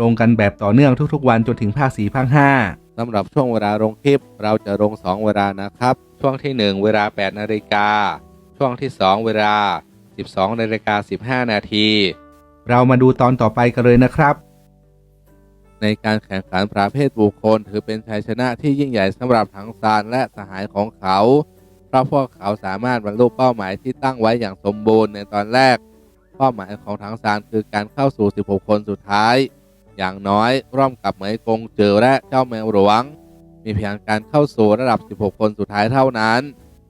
ลงกันแบบต่อเนื่องทุกๆ วันจนถึงภาคสี่ภาคห้าสำหรับช่วงเวลาลงคลิป เราจะลง 2 เวลานะครับ ช่วงที่ 1 เวลา 8 นาฬิกา ช่วงที่ 2 เวลา 12 นาฬิกา 15 นาที เรามาดูตอนต่อไปกันเลยนะครับ ในการแข่งขันประเภทบุคคล ถือเป็นชัยชนะที่ยิ่งใหญ่สำหรับทั้งซานและสหายของเขา เพราะพวกเขาสามารถบรรลุเป้าหมายที่ตั้งไว้อย่างสมบูรณ์ในตอนแรก เป้าหมายของทั้งซานคือการเข้าสู่ 16 คนสุดท้าย อย่างน้อยร่วมกับเหมยกงเจอและเจ้าแมวหลวง มีเพียงการเข้าสู่ระดับ 16 คนสุดท้ายเท่านั้น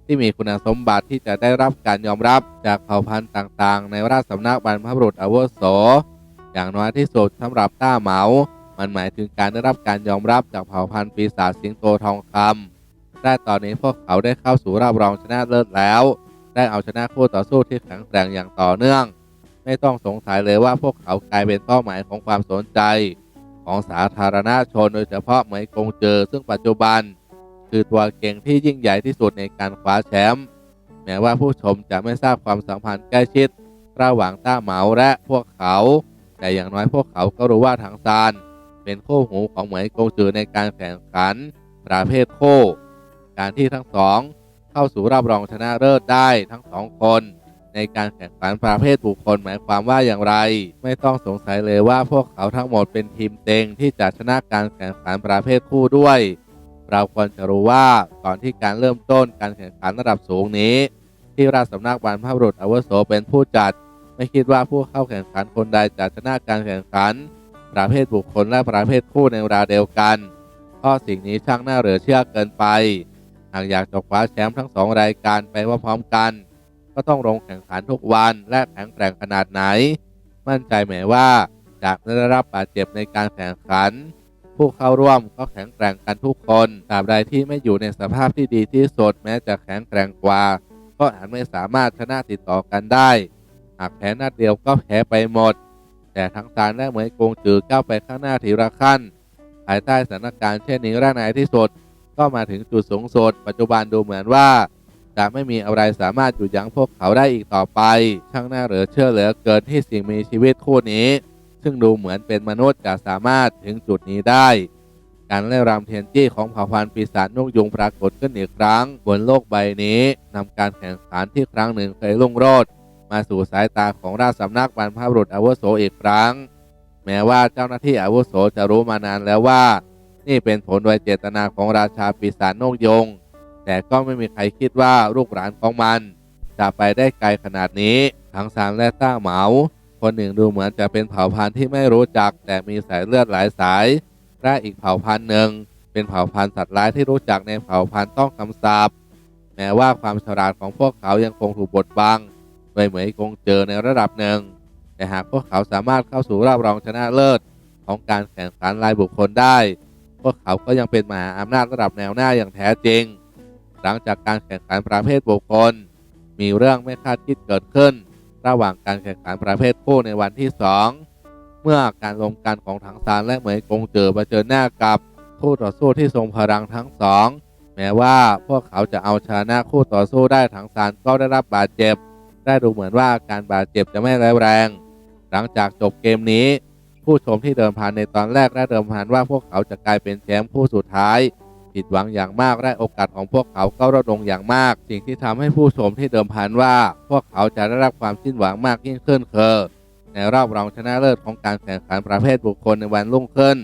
ที่มีคุณสมบัติที่จะได้รับการยอมรับจากเผ่าพันธุ์ต่างๆ ในราชสำนักบรรพบุรุษอาวุโสอย่างน้อยที่สุดสำหรับต้าเหมา มันหมายถึงการได้รับการยอมรับจากเผ่าพันธุ์ปีศาจสิงโตทองคำและตอนนี้พวกเขาได้เข้าสู่รอบรองชนะเลิศแล้ว ได้เอาชนะคู่ต่อสู้ที่แข็งแกร่งอย่างต่อเนื่อง ไม่ต้องสงสัยเลยว่าพวกเขากลายเป็นเป้าหมายของความสนใจ ของสาธารณชนโดยเฉพาะเหมยกงเจอ ซึ่งปัจจุบัน คือตัวเก่งที่ยิ่งใหญ่ที่สุดในการคว้าแชมป์แม้ว่าผู้ชมจะไม่ทราบความสัมพันธ์ใกล้ชิด ระหว่างต้าเหมาและพวกเขา แต่อย่างน้อยพวกเขาก็รู้ว่าทางซานเป็นคู่หูของเหมยกงจือในการแข่งขัน ประเภทคู่ การที่ทั้งสอง เข้าสู่รอบรองชนะเลิศได้ทั้งสองคน ในการแข่งขันประเภทบุคคลหมายความว่าอย่างไร ไม่ต้องสงสัยเลยว่าพวกเขาทั้งหมดเป็นทีมเต็งที่จะชนะการแข่งขันประเภทคู่ด้วย เราควรจะรู้ว่าก่อนที่การเริ่มต้นการแข่งขันระดับสูงนี้ ที่ราชสำนักบรรพบุรุษอวโสเป็นผู้จัด ไม่คิดว่าผู้เข้าแข่งขันคนใดจะชนะการแข่งขัน ประเภทบุคคลและประเภทคู่ในเวลาเดียวกันเพราะสิ่งนี้ช่างน่าเหลือเชื่อเกินไปหากอยากจะคว้าแชมป์ทั้งสองรายการไปพร้อมๆกัน ก็ต้องลงแข่งขันทุกวันและแข็งแกร่งขนาดไหน มั่นใจไหมว่าจากได้รับบาดเจ็บในการแข่งขัน ผู้เข้าร่วมก็แข็งแกร่งกันทุกคนตราบใดที่ไม่อยู่ในสภาพที่ดีที่สุดแม้จะแข็งแกร่งกว่า ก็อาจไม่สามารถชนะติดต่อกันได้ หากแพ้นัดเดียวก็แพ้ไปหมด แต่ทั้งซานและเหมยกงจือก้าวไปข้างหน้าทีละขั้น ภายใต้สถานการณ์เช่นนี้ร่างในที่สุดก็มาถึงจุดสูงสุดปัจจุบันดูเหมือนว่า จะไม่มีอะไรสามารถหยุดยั้งพวกเขาได้อีกต่อไป ช่างน่าเหลือเชื่อเหลือเกินที่สิ่งมีชีวิตคู่นี้ ซึ่งดูเหมือนเป็นมนุษย์จะสามารถถึงจุดนี้ได้ การเล่รำเทียนจี้ของเผ่าพันธุ์ปีศาจนกยุงปรากฏขึ้นอีกครั้ง บนโลกใบนี้นำการแข่งขันที่ครั้งหนึ่งเคยรุ่งโรจน์มาสู่สายตาของราชสำนักบรรพบุรุษอาวุโสอีกครั้ง แม้ว่าเจ้าหน้าที่อาวุโสจะรู้มานานแล้วว่า นี่เป็นผลโดยเจตนาของราชาปีศาจนกยง แต่ก็ไม่มีใครคิดว่าลูกหลานของมัน จะไปได้ไกลขนาดนี้ ทั้งสามและต้าเหมา คนหนึ่งดูเหมือนจะเป็นเผ่าพันธุ์ที่ไม่รู้จัก แต่มีสายเลือดหลายสายและอีกเผ่าพันธุ์หนึ่ง เป็นเผ่าพันธุ์สัตว์ร้ายที่รู้จักในเผ่าพันธุ์ต้องคำสาปแม้ว่าความฉลาดของพวกเขายังคงถูกบดบังโดยเหมยกงเจอในระดับหนึ่ง แต่หากพวกเขาสามารถเข้าสู่รอบรองชนะเลิศของการแข่งขันรายบุคคลได้ พวกเขาก็ยังเป็นมหาอำนาจระดับแนวหน้าอย่างแท้จริง หลังจากการแข่งขันประเภทบุคคล มีเรื่องไม่คาดคิดเกิดขึ้น ระหว่างการแข่งขันประเภทคู่ในวันที่ 2 เมื่อการรวมกันของถังซานและเหมยกงเจอมาเจอหน้ากับคู่ต่อสู้ที่ทรงพลังทั้งสองแม้ว่าพวกเขาจะเอาชนะคู่ต่อสู้ได้ถังซานก็ได้รับบาดเจ็บ ได้ดูเหมือนว่าการบาดเจ็บจะไม่ร้ายแรง หลังจากจบเกมนี้ ผู้ชมที่เดิมพันในตอนแรกและเดิมพันว่าพวกเขาจะกลายเป็นแชมป์ผู้สุดท้าย ผิดหวังอย่างมากและโอกาสของพวกเขาก็ลดลงอย่างมาก สิ่งที่ทำให้ผู้ชมที่เดิมพันว่า พวกเขาจะได้รับความสิ้นหวังมากยิ่งขึ้นคือในรอบรองชนะเลิศของการแข่งขันประเภทบุคคลในวันรุ่งขึ้น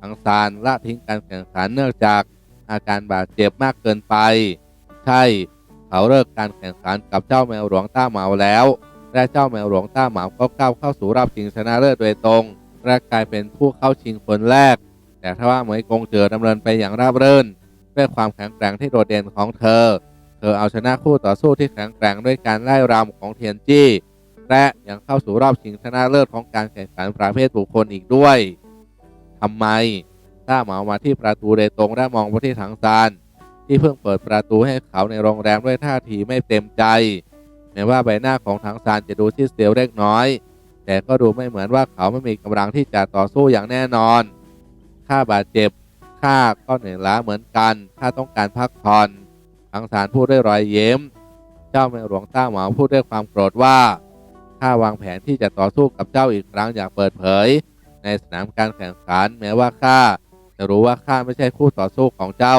ทังซานละทิ้งการแข่งขันเนื่องจากอาการบาดเจ็บมากเกินไป ใช่ เขาเลิกการแข่งขันกับเจ้าแมวหลวงต้าเหมาแล้ว และเจ้าแมวหลวงต้าเหมาก็ก้าวเข้าสู่รอบชิงชนะเลิศโดยตรงและกลายเป็นผู้เข้าชิงคนแรก แต่ถ้าว่าเหมยกงเจอดำเนินไปอย่างราบรื่นด้วยความแข็งแกร่งที่โดดเด่นของเธอ เธอเอาชนะคู่ต่อสู้ที่แข็งแกร่งด้วยการไล่รำของเทียนจี้ และยังเข้าสู่รอบชิงชนะเลิศของการแข่งขันประเภทบุคคลอีกด้วยทำไมต้าเหมามาที่ประตูโดตรงและมองไปที่ถังซานที่เพิ่งเปิดประตูให้เขาในโรงแรมด้วยท่าทีไม่เต็มใจแม้ว่าใบหน้าของถังซานจะดูซีดเซียวเล็กน้อย แต่ก็ดูไม่เหมือนว่าเขาไม่มีกำลังที่จะต่อสู้อย่างแน่นอน ข้าบาดเจ็บข้าก็เหนื่อยล้าเหมือนกันข้าต้องการพักผ่อนถังซานพูดด้วยรอยเย้ม เจ้าแม่หลวงต้าหมาพูดด้วยความโกรธว่าข้าวางแผนที่จะต่อสู้กับเจ้าอีกครั้งอย่างเปิดเผย ในสนามการแข่งขันแม้ว่าข้าจะรู้ว่าข้าไม่ใช่คู่ต่อสู้ของเจ้า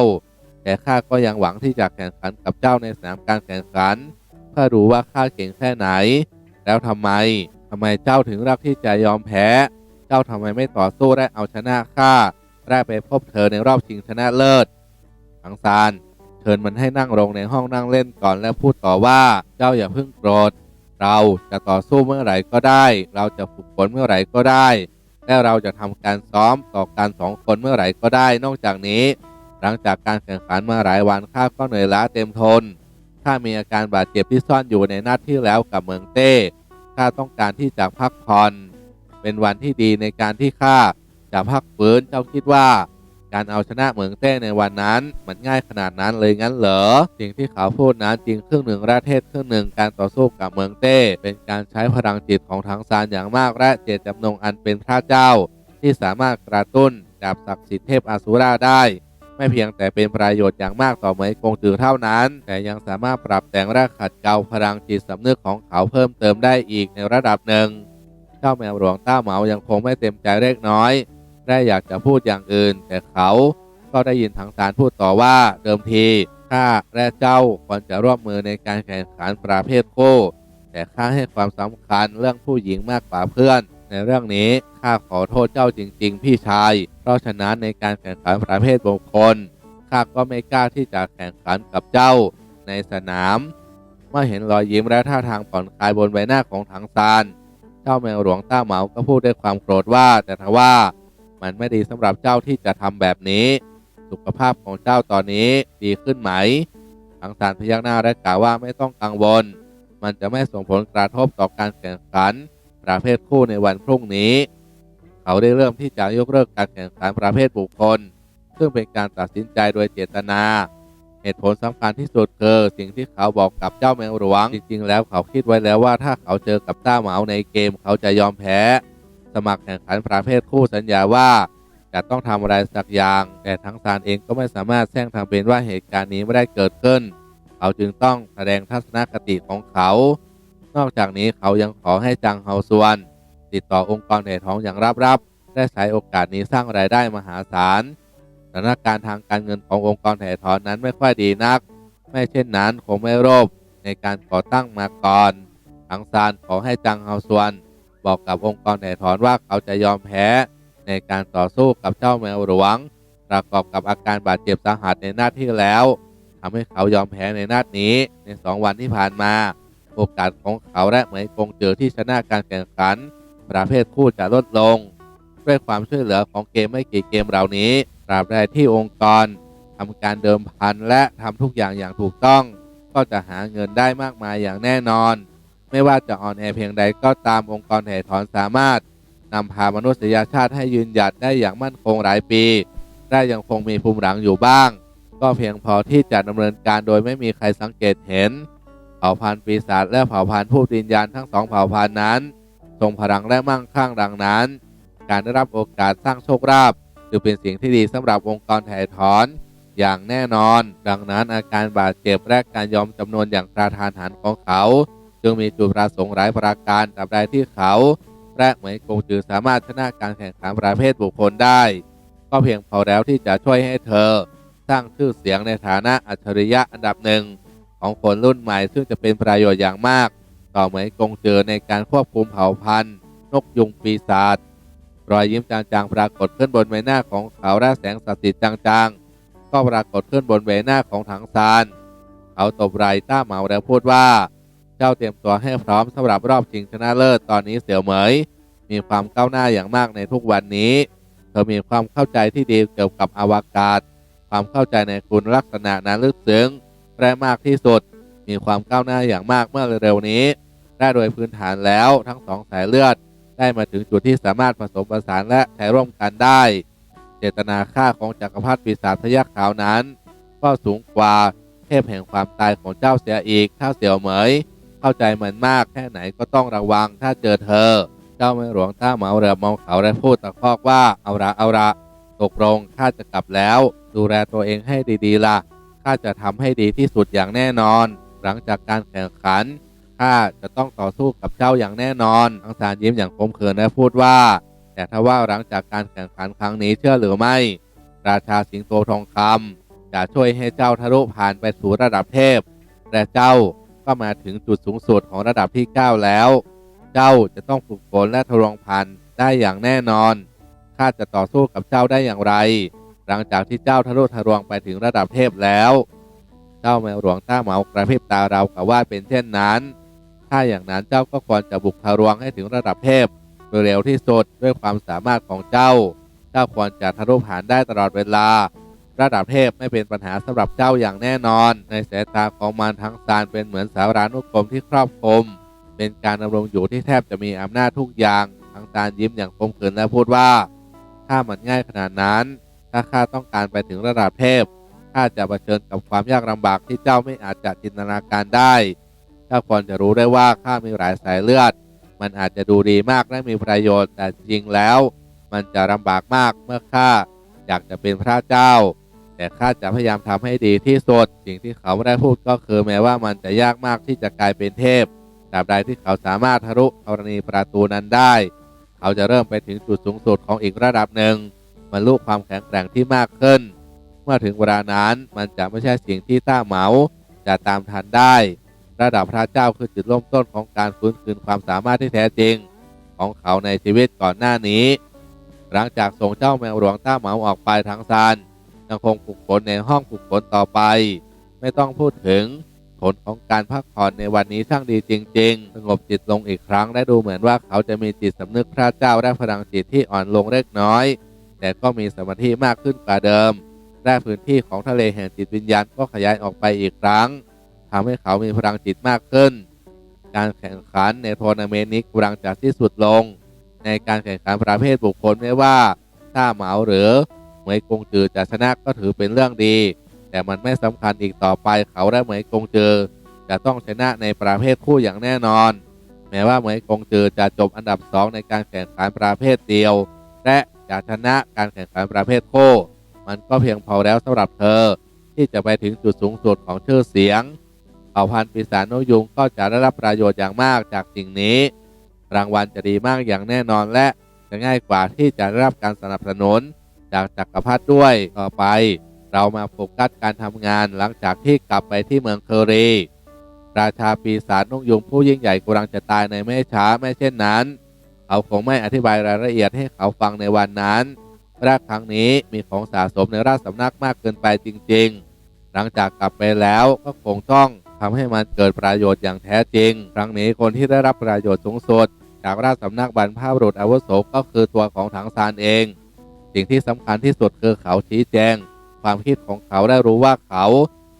แต่ข้าก็ยังหวังที่จะแข่งขันกับเจ้าในสนามการแข่งขัน เพื่อรู้ว่าข้าเก่งแค่ไหน แล้วทำไมทำไมเจ้าถึงรักที่จะยอมแพ้ เจ้าทำไมไม่ต่อสู้และเอาชนะข้า ได้ไปพบเธอในรอบชิงชนะเลิศทังซานเชิญมันให้นั่งลงในห้องนั่งเล่นก่อนแล้วพูดต่อว่าเจ้าอย่าเพิ่งโกรธ เราจะต่อสู้เมื่อไหร่ก็ได้ เราจะฝึกฝนเมื่อไหร่ก็ได้ และเราจะทำการซ้อมต่อการสองคนเมื่อไหร่ก็ได้ นอกจากนี้ หลังจากการแข่งขันมาหลายวันข้าก็เหนื่อยล้าเต็มทนข้ามีอาการบาดเจ็บที่ซ่อนอยู่ในหนัดที่แล้วกับเมืองเต้ข้าต้องการที่จะพักผ่อน เป็นวันที่ดีในการที่ข้า จะพักฟื้นเจ้าคิดว่า การเอาชนะเมืองเต้ในวันนั้นมันง่ายขนาดนั้นเลยงั้นเหรอสิ่งที่เขาพูดนั้นจริงครึ่งหนึ่งประเทศครึ่งหนึ่งการต่อสู้กับเมืองเต้ เป็นการใช้พลังจิตของทั้งซานอย่างมากและเจตจำนงอันเป็นพระเจ้า ที่สามารถกระตุ้นดาบศักดิ์สิทธิ์เทพอาสุราได้ไม่เพียงแต่เป็นประโยชน์อย่างมากต่อเหมยกงจือเท่านั้น แต่ยังสามารถปรับแต่งและขัดเกลาพลังจิตสำนึกของเขาเพิ่มเติมได้อีกในระดับหนึ่ง เจ้าแมวหลวงต้าเหมายังคงไม่เต็มใจเล็กน้อย ได้อยากจะพูดอย่างอื่น แต่เขาก็ได้ยินทางสารพูดต่อว่าเดิมทีข้าและเจ้าควรจะร่วมมือในการแข่งขันประเภทคู่ แต่ข้าให้ความสำคัญเรื่องผู้หญิงมากกว่าเพื่อน ในเรื่องนี้ข้าขอโทษเจ้าจริง ๆ พี่ชาย เพราะฉะนั้นในการแข่งขันประเภทบุคคลข้าก็ไม่กล้าที่จะแข่งขันกับเจ้าในสนาม เมื่อเห็นรอยยิ้มและท่าทางผ่อนคลายบนใบหน้าของถังซาน เจ้าแมวหลวงต้าเหมาก็พูดด้วยความโกรธว่าแต่ทว่า มันไม่ดีสำหรับเจ้าที่จะทำแบบนี้ สุขภาพของเจ้าตอนนี้ดีขึ้นไหมถังซานพยักหน้าและกล่าวว่าไม่ต้องกังวล มันจะไม่ส่งผลกระทบต่อการแข่งขัน ประเภทคู่ในวันพรุ่งนี้ เขาได้เริ่มที่จะยกเลิกการแข่งขันประเภทบุคคล ซึ่งเป็นการตัดสินใจโดยเจตนา เหตุผลสำคัญที่สุดคือสิ่งที่เขาบอกกับเจ้าแมวหลวงจริงๆแล้วเขาคิดไว้แล้วว่าถ้าเขาเจอกับต้าเหมาในเกมเขาจะยอมแพ้ มัครแข่งขันประเภทคู่สัญญาว่าจะต้องทำอะไรสักอย่าง แต่ทั้งซานเองก็ไม่สามารถแซงทำเป็นว่าเหตุการณ์นี้ไม่ได้เกิดขึ้น เขาจึงต้องแสดงทัศนคติของเขา นอกจากนี้เขายังขอให้จังเฮาซวน ติดต่อองค์กรเหตุท้องอย่างรับๆได้ใช้โอกาสนี้สร้างรายได้มหาศาลสถานการณ์ทางการเงินขององค์กรแถ่ถอนนั้นไม่ค่อยดีนัก ไม่เช่นนั้นคงไม่รบในการก่อตั้งมาก่อน ทังซานขอให้จังเฮาซวน บอกกับองค์กรถ่ายถอนว่าเขาจะยอมแพ้ในการต่อสู้กับเจ้าแมวหลวง ประกอบกับอาการบาดเจ็บสาหัสในหน้าที่แล้วทำให้เขายอมแพ้ในนัดนี้ในสองวันที่ผ่านมา โอกาสของเขาและเหมยกงเจอที่ชนะการแข่งขัน ประเภทคู่จะลดลง ด้วยความช่วยเหลือของเกมไม่กี่เกมเหล่านี้ตราบใดที่องค์กรทำการเดิมพันและทำทุกอย่างอย่างถูกต้อง ก็จะหาเงินได้มากมายอย่างแน่นอน ไม่ว่าจะอ่อนแอเพียงใดก็ตามองค์กรถ่ถอนสามารถนำพามนุษยชาติให้ยืนหยัดได้อย่างมั่นคงหลายปี ได้ยังคงมีภูมิหลังอยู่บ้าง ก็เพียงพอที่จะดำเนินการโดยไม่มีใครสังเกตเห็น เผ่าพันธุ์ปีศาจและเผ่าพันธุ์ผู้วิญญาณทั้งสองเผ่าพันธุ์นั้น ทรงพลังและมั่งคั่งดังนั้น การได้รับโอกาสสร้างโชคลาภจึงเป็นสิ่งที่ดีสำหรับองค์กรถ่ถอนอย่างแน่นอน ดังนั้นอาการบาดเจ็บและการยอมจำนวนอย่างกระทานหันของเขา จึงมีจุดประสงค์หลายประการตราบใดที่เขาและเหมยกงจือสามารถชนะการแข่งขันประเภทบุคคลได้ ก็เพียงพอแล้วที่จะช่วยให้เธอ สร้างชื่อเสียงในฐานะอัจฉริยะอันดับหนึ่ง ของคนรุ่นใหม่ซึ่งจะเป็นประโยชน์อย่างมาก ต่อเหมยกงจือในการควบคุมเผ่าพันธุ์ นกยุงปีศาจรอยยิ้มจางๆปรากฏขึ้นบนใบหน้าของเขาและแสงศักดิ์สิทธิ์จางๆ ก็ปรากฏขึ้นบนใบหน้าของถังซาน เขาตบไหล่ต้าเหมาแล้วพูดว่า เจ้าเตรียมตัวให้พร้อมสำหรับรอบชิงชนะเลิศตอนนี้เสี่ยวเหมย มีความก้าวหน้าอย่างมากในทุกวันนี้ เธอมีความเข้าใจที่ดีเกี่ยวกับอวกาศ ความเข้าใจในคุณลักษณะนั้นลึกซึ้งและมากที่สุด มีความก้าวหน้าอย่างมากเมื่อเร็วๆนี้ ได้โดยพื้นฐานแล้วทั้งสองสายเลือด ได้มาถึงจุดที่สามารถผสมผสานและใช้ร่วมกันได้ เจตนาฆ่าของจักรพรรดิปีศาจพยักขาวนั้น ก็สูงกว่าเทพแห่งความตายของเจ้าเสียอีกถ้าเสี่ยวเหมย เข้าใจมันมากแค่ไหนก็ต้องระวังถ้าเจอเธอ เจ้าไม่หลวงต้าเหมาเรือมองเขาและพูดตะคอกว่าเอาละเอาละตกลงข้าจะกลับแล้ว ดูแลตัวเองให้ดีๆล่ะข้าจะทำให้ดีที่สุดอย่างแน่นอน หลังจากการแข่งขันข้าจะต้องต่อสู้กับเจ้าอย่างแน่นอนอังสารยิ้มอย่างคมเขินและพูดว่า แต่ถ้าว่าหลังจากการแข่งขันครั้งนี้เชื่อหรือไม่ ราชาสิงโตทองคำจะช่วยให้เจ้าทะลุผ่านไปสู่ระดับเทพ และเจ้า ก็มาถึงจุดสูงสุดของระดับที่ 9 แล้ว เจ้าจะต้องฝึกฝนและทดลองพันได้อย่างแน่นอน ข้าจะต่อสู้กับเจ้าได้อย่างไร หลังจากที่เจ้าทะลุทะลวงไปถึงระดับเทพแล้ว เจ้าแมวหลวงต้าเหมากระพริบตาเรากับว่าเป็นเช่นนั้น ถ้าอย่างนั้นเจ้าก็ควรจะบุกทะลวงให้ถึงระดับเทพโดยเร็วที่สุดด้วยความสามารถของเจ้า เจ้าควรจะทะลุผ่านได้ตลอดเวลา ระดับเทพไม่เป็นปัญหาสำหรับเจ้าอย่างแน่นอน ในสายตาของมารทั้งซานเป็นเหมือนสารานุกรมที่ครอบคลุมเป็นการดำรงอยู่ที่แทบจะมีอำนาจทุกอย่างทั้งซานยิ้มอย่างคมขืนและพูดว่า ถ้ามันง่ายขนาดนั้น ถ้าข้าต้องการไปถึงระดับเทพข้าจะเผชิญกับความยากลำบากที่เจ้าไม่อาจจะจินตนาการได้เจ้าควรจะรู้ได้ว่าข้ามีหลายสายเลือด มันอาจจะดูดีมากและมีประโยชน์แต่จริงแล้ว มันจะลำบากมากเมื่อข้าอยากจะเป็นพระเจ้า แต่ข้าจะพยายามทำให้ดีที่สุด สิ่งที่เขาไม่ได้พูดก็คือแม้ว่ามันจะยากมากที่จะกลายเป็นเทพตราบใดที่เขาสามารถทะลุธรณีประตูนั้นได้ เขาจะเริ่มไปถึงจุดสูงสุดของอีกระดับหนึ่งบรรลุความแข็งแกร่งที่มากขึ้น เมื่อถึงเวลานั้นมันจะไม่ใช่สิ่งที่ต้าเหมาจะตามทันได้ ระดับพระเจ้าคือจุดเริ่มต้นของการฟื้นคืนความสามารถที่แท้จริง ของเขาในชีวิตก่อนหน้านี้ หลังจากส่งเจ้าแมวหลวงต้าเหมาออกไปทางซาน ยังคงฝึกฝนในห้องฝึกฝนต่อไป ไม่ต้องพูดถึง ผลของการพักผ่อนในวันนี้ช่างดีจริง ๆ สงบจิตลงอีกครั้งและดูเหมือนว่าเขาจะมีจิตสำนึกพระเจ้าและพลังจิตที่อ่อนลงเล็กน้อย แต่ก็มีสมาธิมากขึ้นกว่าเดิมและพื้นที่ของทะเลแห่งจิตวิญญาณก็ขยายออกไปอีกครั้งทำให้เขามีพลังจิตมากขึ้น การแข่งขันในทัวร์นาเมนต์นี้กำลังจะที่สุดลง ในการแข่งขันประเภทบุคคลไม่ว่าต้าเหมาหรือ เหมยกงจือจะชนะก็ถือเป็นเรื่องดี แต่มันไม่สำคัญอีกต่อไปเขาและเหมยกงจือจะต้องชนะในประเภทคู่อย่างแน่นอน แม้ว่าเหมยกงจือจะจบอันดับสองในการแข่งขันประเภทเดียว และจะชนะการแข่งขันประเภทคู่มันก็เพียงพอแล้วสำหรับเธอ ที่จะไปถึงจุดสูงสุดของชื่อเสียงเผ่าพันธุ์ปีศาจนกยุงก็จะได้รับประโยชน์อย่างมากจากสิ่งนี้ รางวัลจะดีมากอย่างแน่นอนและจะง่ายกว่าที่จะได้รับการสนับสนุน จากจักรพรรดิด้วยต่อไป เรามาโฟกัสการทำงานหลังจากที่กลับไปที่เมืองเคอรีราชาปีศาจนกยุงผู้ยิ่งใหญ่กำลังจะตายในไม่ช้าไม่เช่นนั้น เขาคงไม่อธิบายรายละเอียดให้เขาฟังในวันนั้นแรกครั้งนี้มีของสะสมในราชสำนักมากเกินไปจริง ๆ หลังจากกลับไปแล้วก็คงต้องทำให้มันเกิดประโยชน์อย่างแท้จริง ครั้งนี้คนที่ได้รับประโยชน์สูงสุด จากราชสำนักบรรพบุรุษอาวุโสก็คือตัวของถังซานเอง สิ่งที่สำคัญที่สุดคือเขาชี้แจง ความคิดของเขาได้รู้ว่าเขา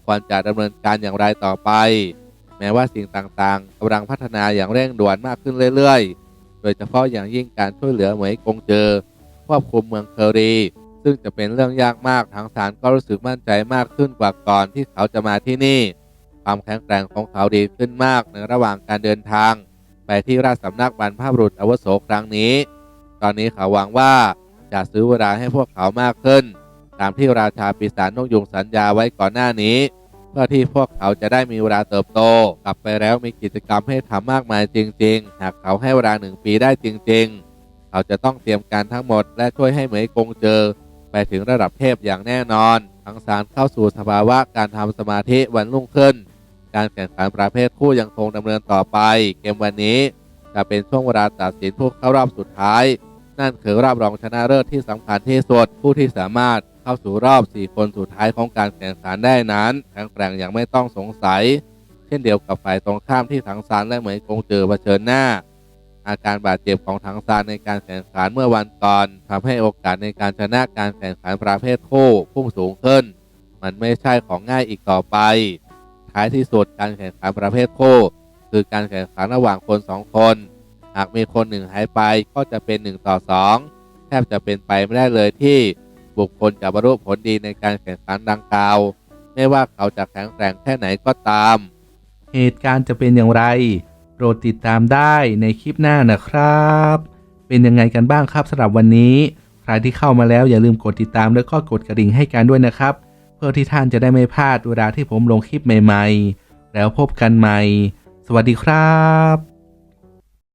ควรจะดำเนินการอย่างไรต่อไป แม้ว่าสิ่งต่างๆกำลังพัฒนาอย่างเร่งด่วนมากขึ้นเรื่อยๆ โดยเฉพาะอย่างยิ่งการช่วยเหลือเหมยกงเจอควบคุมเมืองเคอรี ซึ่งจะเป็นเรื่องยากมากทางสารก็รู้สึกมั่นใจมากขึ้นกว่าก่อนที่เขาจะมาที่นี่ ความแข็งแกร่งของเขาดีขึ้นมากในระหว่างการเดินทาง ไปที่ราชสำนักบรรพบุรุษอวุโสครั้งนี้ ตอนนี้เขาหวังว่า จะซื้อเวลาให้พวกเขามากขึ้น ตามที่ราชาปีศาจนกยุงสัญญาไว้ก่อนหน้านี้ เพื่อที่พวกเขาจะได้มีเวลาเติบโต กลับไปแล้วมีกิจกรรมให้ทำมากมายจริง ๆ หากเขาให้เวลาหนึ่งปีได้จริง ๆ เขาจะต้องเตรียมการทั้งหมด และช่วยให้เหมยกงเจอ ไปถึงระดับเทพอย่างแน่นอนทั้งสารเข้าสู่สภาวะการทำสมาธิวันรุ่งขึ้น การแข่งขันประเภทคู่ยังคงดำเนินต่อไป เกมวันนี้จะเป็นช่วงเวลาตัดสินผู้เข้ารอบสุดท้าย นั่นคือรอบรองชนะเลิศที่สำคัญที่สุดผู้ที่สามารถเข้าสู่รอบ 4 คนสุดท้ายของการแข่งขันได้นั้นแข็งแกร่งอย่างไม่ต้องสงสัย เช่นเดียวกับฝ่ายตรงข้ามที่ถังซานและเหมยกงเจอเผชิญหน้า อาการบาดเจ็บของถังซานในการแข่งขันเมื่อวันก่อนทำให้โอกาสในการชนะการแข่งขันประเภทคู่พุ่งสูงขึ้น มันไม่ใช่ของง่ายอีกต่อไป ท้ายที่สุดการแข่งขันประเภทคู่คือการแข่งขันระหว่างคนสองคนากมีคนหนึ่งหายไปก็จะเป็นหนึ่งต่อสองแทบจะเป็นไปไม่ได้เลยที่บุคคลจะบรรลุผลดีในการแข่งขันดังกล่าว ไม่ว่าเขาจะแข็งแกร่งแค่ไหนก็ตาม เหตุการณ์จะเป็นอย่างไร โปรดติดตามได้ในคลิปหน้านะครับ เป็นยังไงกันบ้างครับสำหรับวันนี้ ใครที่เข้ามาแล้วอย่าลืมกดติดตามแล้วก็กดกระดิ่งให้กันด้วยนะครับ เพื่อที่ท่านจะได้ไม่พลาดเวลาที่ผมลงคลิปใหม่ ๆ แล้วพบกันใหม่ สวัสดีครับ